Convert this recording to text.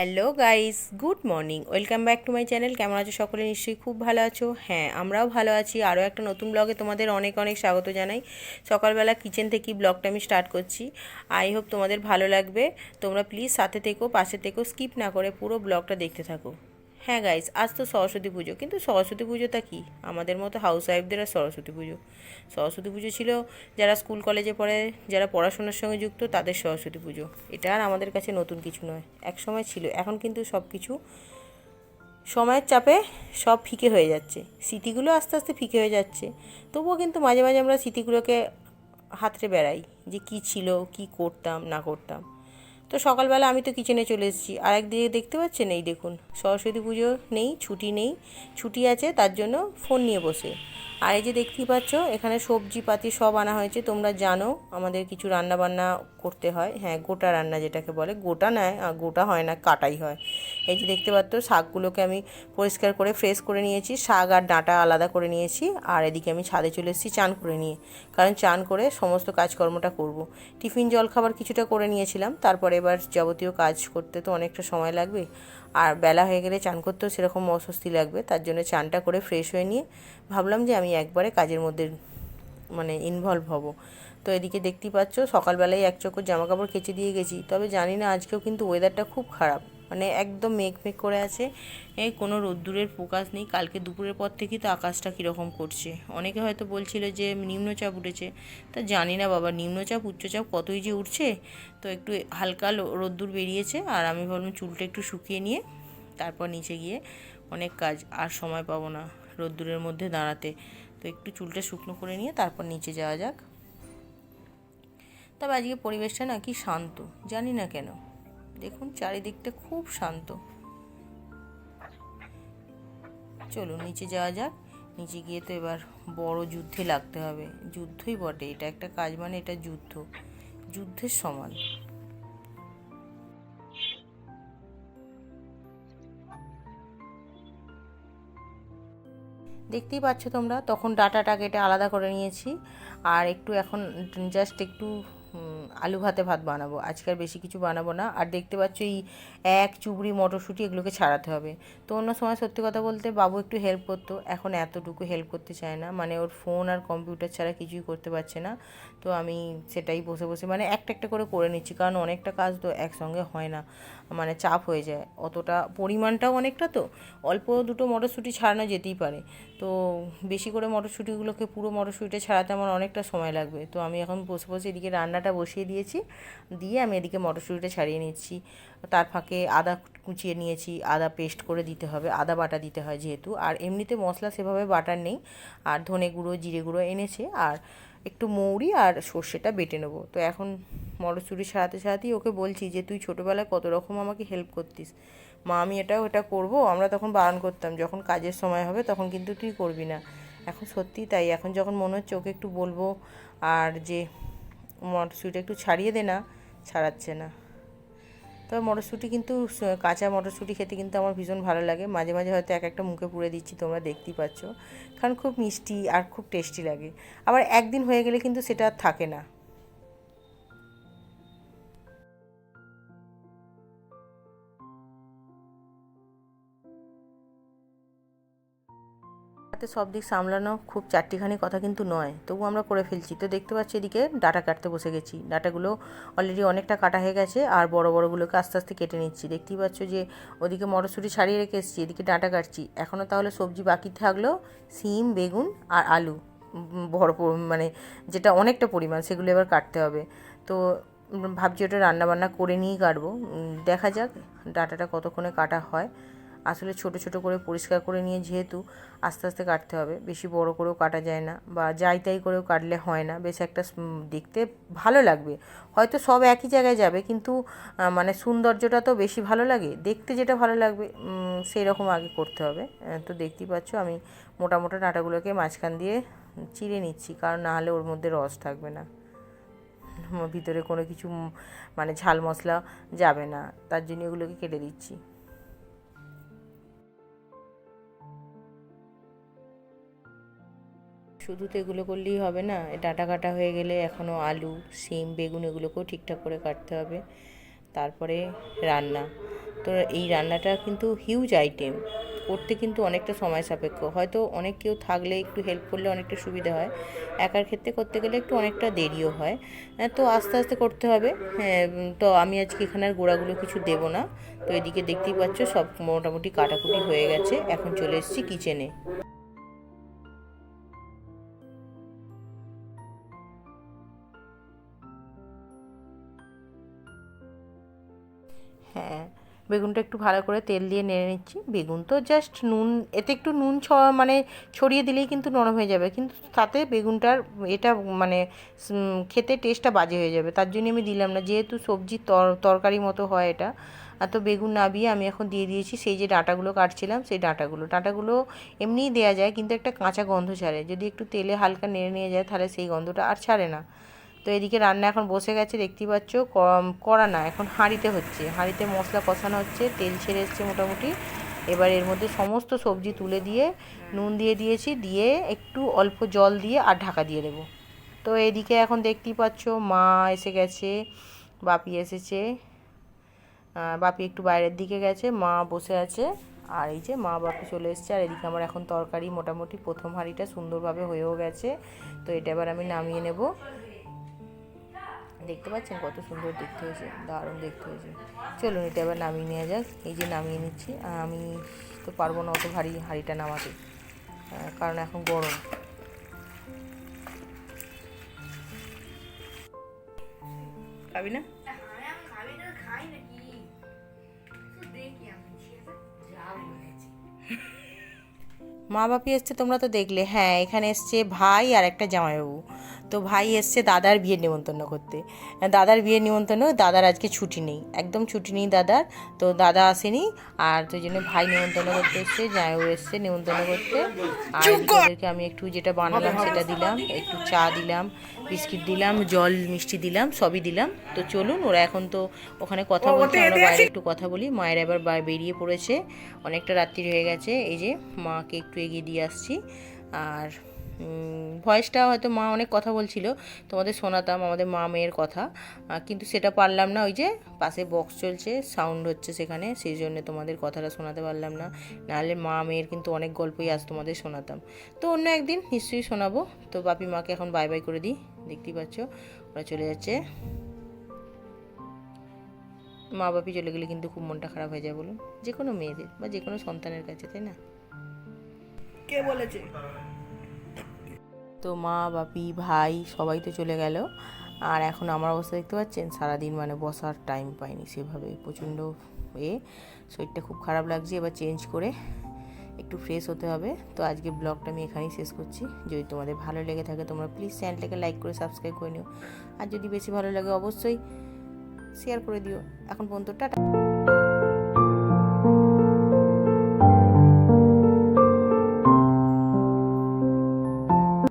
Hello guys, good morning. Welcome back to my channel. কেমন আছো সকলে? নিশ্চয়ই খুব ভালো আছো। হ্যাঁ আমরাও ভালো আছি। আরও একটা নতুন ব্লগে তোমাদের অনেক অনেক স্বাগত জানাই। সকালবেলা কিচেন থেকেই ব্লগটা আমি স্টার্ট করছি। আই হোপ তোমাদের ভালো লাগবে। তোমরা প্লিজ সাথে থেকো, পাশে থেকো, স্কিপ না করে পুরো ব্লগটা দেখতে থাকো। হ্যাঁ গাইস আজ তো সরস্বতী পুজো। কিন্তু সরস্বতী পুজোটা কি? আমাদের মতো হাউস ওয়াইফদের আর সরস্বতী পুজো। সরস্বতী পুজো ছিল যারা স্কুল কলেজে পড়ে, যারা পড়াশোনার সঙ্গে যুক্ত, তাদের সরস্বতী পুজো। এটা আর আমাদের কাছে নতুন কিছু নয়। এক সময় ছিল, এখন কিন্তু সব কিছু সময়ের চাপে সব ফিকে হয়ে যাচ্ছে। স্মৃতিগুলো আস্তে আস্তে ফিকে হয়ে যাচ্ছে। তবুও কিন্তু মাঝে মাঝে আমরা স্মৃতিগুলোকে হাতড়ে বেড়াই যে কি ছিল, কি করতাম, না করতাম। তো সকালবেলা আমি তো কিচেনে চলে এসেছি। আর একদিকে দেখতে পাচ্ছেন? এই দেখুন, সরস্বতী পুজো নেই, ছুটি নেই, ছুটি আছে, তার জন্য ফোন নিয়ে বসে। আর এই যে দেখতেই পাচ্ছ, এখানে সবজি পাতি সব আনা হয়েছে, তোমরা জানো, আমাদের কিছু রান্না বান্না করতে হয়। হ্যাঁ গোটা রান্না যেটাকে বলে, গোটা নেয় আর গোটা হয় না, কাটাই হয়। এই যে দেখতে পাচ্ছ, শাকগুলোকে আমি পরিষ্কার করে ফ্রেশ করে নিয়েছি, শাক আর ডাঁটা আলাদা করে নিয়েছি, আর এদিকে আমি ছাদে চলে এসেছি চান করে নিয়ে। কারণ চান করে সমস্ত কাজকর্মটা করব। টিফিন জলখাবার কিছুটা করে নিয়েছিলাম, তারপরে এবার যাবতীয় কাজ করতে তো অনেকটা সময় লাগবে। আর বেলা হয়ে গেলে চান করতেও সেরকম অস্বস্তি লাগবে, তার জন্য চানটা করে ফ্রেশ হয়ে নিয়ে ভাবলাম যে আমি একবারে কাজের মধ্যে মানে ইনভলভ হব। তো এদিকে দেখতেই পাচ্ছ, সকালবেলায় এক চক্কর জামা কাপড় কেচে দিয়ে গেছি। তবে জানি না, আজকেও কিন্তু ওয়েদারটা খুব খারাপ। মানে একদম মেঘ মেঘ করে আছে। এই কোনো রোদ্দুরের প্রকাশ নেই। কালকে দুপুরের পর থেকেই তো আকাশটা কীরকম করছে। অনেকে হয়তো বলছিল যে নিম্নচাপ উঠেছে। তা জানি না বাবা, নিম্নচাপ, উচ্চচাপ কতই যে উঠছে। তো একটু হালকা রোদ্দুর বেরিয়েছে। আর আমি ভাবলাম চুলটা একটু শুকিয়ে নিয়ে তারপর নিচে গিয়ে অনেক কাজ আর সময় পাবো না রোদ্দুরের মধ্যে দাঁড়াতে। তো একটু চুলটা শুকনো করে নিয়ে তারপর নিচে যাওয়া যাক। তবে আজকে পরিবেশটা না কি শান্ত, জানি না কেন। দেখুন, চারিদিকটা খুব শান্ত। চলো নিচে যাওয়া যাক। নিচে গিয়ে তো এবার বড় যুদ্ধে লাগতে হবে। যুদ্ধই বটে, এটা একটা কাজ মানে এটা যুদ্ধ। যুদ্ধের সমান। দেখতেই পাচ্ছ তোমরা, তখন ডাটাটা কেটে আলাদা করে নিয়েছি। আর একটু এখন জাস্ট একটু আলু ভাতে ভাত বানাবো। আজকাল বেশি কিছু বানাবো না। আর দেখতে পাচ্ছ এই এক চুবড়ি মটরশুঁটি এগুলোকে ছাড়াতে হবে। তো অন্য সময় সত্যি কথা বলতে বাবু একটু হেল্প করতো। এখন এতটুকু হেল্প করতে চায় না। মানে ওর ফোন আর কম্পিউটার ছাড়া কিছুই করতে পারছে না। তো আমি সেটাই বসে বসে মানে একটা একটা করে করে নিচ্ছি। কারণ অনেকটা কাজ তো একসঙ্গে হয় না। মানে চাপ হয়ে যায়। অতটা পরিমাণটাও অনেকটা তো। অল্প দুটো মটরশুঁটি ছাড়ানো যেতেই পারে। তো বেশি করে মটরশুঁটিগুলোকে পুরো মটরশুঁটিটা ছাড়াতে আমার অনেকটা সময় লাগবে। তো আমি এখন বসে বসে এদিকে রান্নাটা বসিয়ে দিয়েছি। দিয়ে আমি এদিকে মটরশুঁটিটা ছাড়িয়ে নিচ্ছি। তার ফাঁকে আদা কুচিয়ে নিয়েছি। আদা পেস্ট করে দিতে হবে। আদা বাটা দিতে হয় যেহেতু। আর এমনিতে মশলা সেভাবে বাটার নেই। আর ধনে গুঁড়ো, জিরে গুঁড়ো এনেছে। আর একটু মৌরি আর সর্ষেটা বেটে নেব। তো এখন মটরশুঁটি ছাড়াতে ছাড়াতেই ওকে বলছি যে, তুই ছোটোবেলায় কত রকম আমাকে হেল্প করতিস। মা, আমি এটা ওটা করব। আমরা তখন বারণ করতাম। যখন কাজের সময় হবে তখন কিন্তু তুই করবি না। এখন সত্যি তাই। এখন যখন মনে হচ্ছে ওকে একটু বলব। আর যে মটরশুঁটিটা একটু ছাড়িয়ে দে না, ছাড়াচ্ছে না। তবে মটরশুঁটি কিন্তু কাঁচা মটরশুঁটি খেতে কিন্তু আমার ভীষণ ভালো লাগে। মাঝে মাঝে হয়তো এক একটা মুখে পুড়ে দিচ্ছি, তোমরা দেখতেই পাচ্ছ। কারণ খুব মিষ্টি আর খুব টেস্টি লাগে। আবার একদিন হয়ে গেলে কিন্তু সেটা আর থাকে না। হাতে সব দিক সামলানো খুব চারটিখানি কথা কিন্তু নয়। তবু আমরা করে ফেলছি। তো দেখতে পাচ্ছি এদিকে ডাটা কাটতে বসে গেছি। ডাটাগুলো অলরেডি অনেকটা কাটা হয়ে গেছে আর বড় বড়গুলোকে আস্তে আস্তে কেটে নিচ্ছি। দেখতেই পাচ্ছ যে ওদিকে মটরশুঁটি ছাড়িয়ে রেখে এসেছি, এদিকে ডাটা কাটছি। এখনও তাহলে সবজি বাকি থাকল সিম, বেগুন আর আলু। বড় মানে যেটা অনেকটা পরিমাণ, সেগুলো এবার কাটতে হবে। তো ভাবছি ওটা রান্নাবান্না করে নিয়েই কাটবো। দেখা যাক ডাটাটা কতক্ষণে কাটা হয়। আসলে ছোট ছোট করে পরিষ্কার করে নিয়ে যেহেতু আস্তে আস্তে কাটতে হবে। বেশি বড় করেও কাটা যায় না বা যাই তাই করেও কাটলে হয় না। বেশ একটা দেখতে ভালো লাগবে। হয়তো সব একই জায়গায় যাবে কিন্তু মানে সৌন্দর্যটা তো বেশি ভালো লাগে। দেখতে যেটা ভালো লাগবে সেই রকম আগে করতে হবে। তো দেখতেই পাচ্ছ আমি মোটা ডাঁটাগুলোকে মাঝখান দিয়ে চিড়ে নিচ্ছি। কারণ না হলে ওর মধ্যে রস থাকবে না। ভিতরে কোনো কিছু মানে ঝাল মশলা যাবে না। তার জন্য এগুলোকে কেটে দিচ্ছি। শুধু তো এগুলো করলেই হবে না ডাটা কাটা হয়ে গেলে এখনও আলু সিম বেগুন এগুলোকেও ঠিকঠাক করে কাটতে হবে। তারপরে রান্না। তো এই রান্নাটা কিন্তু হিউজ আইটেম করতে কিন্তু অনেকটা সময় সাপেক্ষ। হয়তো অনেক কেউ থাকলে একটু হেল্প করলে অনেকটা সুবিধা হয়। একার ক্ষেত্রে করতে গেলে একটু অনেকটা দেরিও হয়। হ্যাঁ, তো আস্তে আস্তে করতে হবে। হ্যাঁ তো আমি আজকে এখানে আর গোড়াগুলো কিছু দেবো না। তো এদিকে দেখতেই পাচ্ছ সব মোটামুটি কাটাকুটি হয়ে গেছে। এখন চলে এসেছি কিচেনে হ্যাঁ বেগুনটা একটু ভালো করে তেল দিয়ে নেড়ে নিচ্ছি। বেগুন তো জাস্ট নুন, এতে একটু নুন ছ মানে ছড়িয়ে দিলেই কিন্তু নরম হয়ে যাবে। কিন্তু তাতে বেগুনটার এটা মানে খেতে টেস্টটা বাজে হয়ে যাবে। তার জন্য আমি দিলাম না। যেহেতু সবজি তর, তরকারি মতো হয় এটা, আর তো বেগুন নাবিয়ে আমি এখন দিয়ে দিয়েছি সেই যে ডাঁটাগুলো কাটছিলাম, সেই ডাঁটাগুলো। ডাঁটাগুলো এমনিই দেওয়া যায়, কিন্তু একটা কাঁচা গন্ধ ছাড়ে। যদি একটু তেলে হালকা নেড়ে নিয়ে যায়, তাহলে সেই গন্ধটা আর ছাড়ে না। তো এদিকে রান্না এখন বসে গেছে, দেখতেই পাচ্ছ ক- কড়া না, এখন হাঁড়িতে হচ্ছে। হাঁড়িতে মশলা কষানো হচ্ছে, তেল ছেড়ে এসছে মোটামুটি। এবার এর মধ্যে সমস্ত সবজি তুলে দিয়ে, নুন দিয়ে দিয়েছি, দিয়ে একটু অল্প জল দিয়ে আর ঢাকা দিয়ে দেবো। তো এদিকে এখন দেখতেই পাচ্ছ, মা এসে গেছে, বাপি এসেছে। বাপি একটু বাইরের দিকে গেছে, মা বসে আছে। আর এই যে মা বাপি চলে এসছে, আর এদিকে আমার এখন তরকারি মোটামুটি প্রথম হাঁড়িটা সুন্দরভাবে হয়েও গেছে। তো এটা এবার আমি নামিয়ে নেব। দেখতে পাচ্ছেন? কত সুন্দর দেখতে হয়েছে দারুণ দেখতে হয়েছে। চলুন এটা এবার নামিয়ে নেওয়া যাক। এই যে নামিয়ে নিচ্ছি। আমি তো পারব না অত ভারী হাঁড়িটা নামাতে। কারণ এখন গরম। খাবি না? মা বাপি এসছে তোমরা তো দেখলে। হ্যাঁ এখানে এসছে ভাই আর একটা জামাইবাবু। তো ভাই এসছে দাদার বিয়ের নিমন্ত্রণ করতে। দাদার বিয়ের নিমন্ত্রণ দাদার আজকে ছুটি নেই। একদম ছুটি নেই দাদার। তো দাদা আসেনি আর তো জন্য ভাই নিমন্ত্রণ করতে এসছে জামাইবাবু এসছে নিমন্ত্রণ করতে। আর আমি একটু যেটা বানালাম সেটা দিলাম একটু চা দিলাম বিস্কিট দিলাম জল মিষ্টি দিলাম সবই দিলাম। তো চলুন ওরা এখন তো ওখানে কথা বলছে আমরা বাইরে একটু কথা বলি। মায়ের এবার বেরিয়ে পড়েছে অনেকটা রাত্রি হয়ে গেছে। এই যে মাকে একটু এগিয়ে দিয়ে আসছি। আর ভয়েসটা হয়তো মা অনেক কথা বলছিল, তোমাদের শোনাতাম, আমাদের মা মেয়ের কথা। কিন্তু সেটা পারলাম না, ওই যে পাশে বক্স চলছে সাউন্ড হচ্ছে সেখানে, সেই জন্য তোমাদের কথাটা শোনাতে পারলাম না। নাহলে মা মেয়ের কিন্তু অনেক গল্পই আজ তোমাদের শোনাতাম। তো অন্য একদিন নিশ্চয়ই শোনাবো। তো বাপি মাকে এখন বাই বাই করে দিই, দেখতেই পাচ্ছ, ওরা চলে যাচ্ছে। মা বাপি চলে গেলে কিন্তু খুব মনটা খারাপ হয়ে যায় বলুন। যে কোনো মেয়েদের বা যে কোনো সন্তানের কাছে, তাই না? কে বলেছে? তো মা, বাপি, ভাই সবাই তো চলে গেল। আর এখন আমার অবস্থা দেখতে পাচ্ছেন? সারাদিন মানে বসার টাইম পাইনি সেভাবে। প্রচণ্ড এ, শরীরটা খুব খারাপ লাগছে। এবার চেঞ্জ করে একটু ফ্রেশ হতে হবে। তো আজকে ব্লগটা আমি এখানেই শেষ করছি। যদি তোমাদের ভালো লেগে থাকে তোমরা প্লিজ চ্যানেলটাকে লাইক করে সাবস্ক্রাইব করে নিও। আর যদি বেশি ভালো লাগে অবশ্যই শেয়ার করে দিও। এখন পর্যন্ত টাটা।